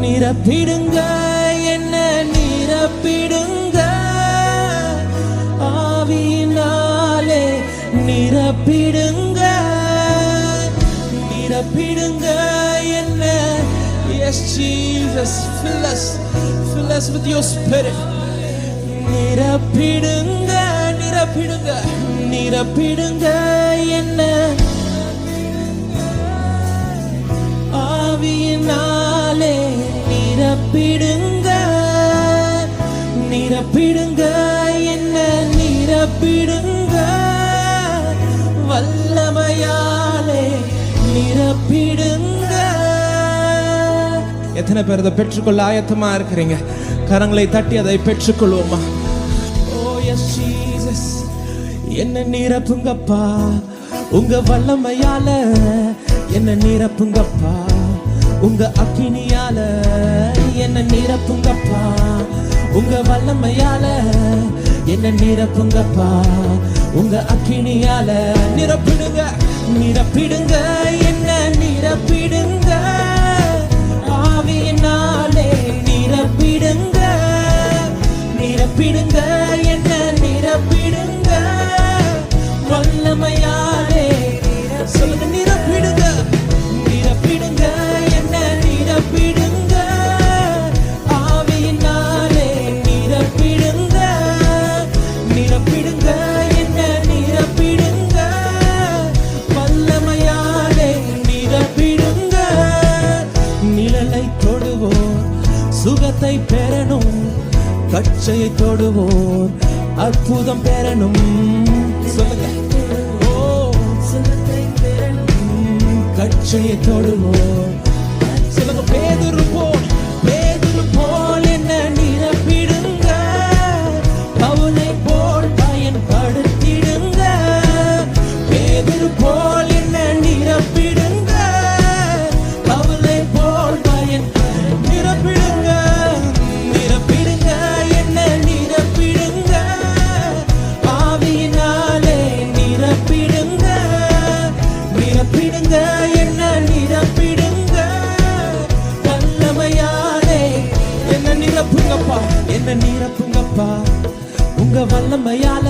நிரப்பிடுங்க. என்ன நிரப்பிடுங்க? ஆவியினாலே நிரப்பிடுங்க. நிரப்பிடுங்க. என்ன? Yes Jesus fill us. Fill us with your spirit. நிரப்பிடுங்க. நிரப்பிடுங்க. நிரப்பிடுங்க. நிரப்பிடுங்க. நிரப்பிடுங்க. என்ன நிரப்பிடுங்க? வல்லமையாலே நிரப்பிடுங்க. எத்தனை பேர் அதை பெற்றுக்கொள்ள ஆயத்தமா இருக்கிறீங்க? கரங்களை தட்டி அதை பெற்றுக்கொள்வோமா? ஓ எஸ் ஜீசஸ் என்ன நிரப்புங்கப்பா? உங்க வல்லமையால என்ன நிரப்புங்கப்பா? உங்க அக்கினியால என்ன நிரப்புங்கப்பா? உங்க வல்லமையால என்ன நிரப்புங்கப்பா? உங்க அக்கினியால நிரப்பிடுங்க நிரப்பிடுங்க என்ன நிரப்பிடுங்க? ஆவியினாலே நிரப்பிடுங்க நிரப்பிடுங்க என்ன நிரப்பிடுங்க? வல்லமையாலே சொல்லுங்க சுகத்தை பெறணும். கச்சையை தொடுவோர். அற்புதம் பெறணும். சொல்லுங்க. ஓ. சுகத்தை பெறணும் கச்சையை தொடுவோர். சொல்லுங்க. பேதுரு போல் பேதுரு போல் என்ன நிரப்புங்கப்பா என்ன நிரப்புங்கப்பா உங்க வல்லமையால.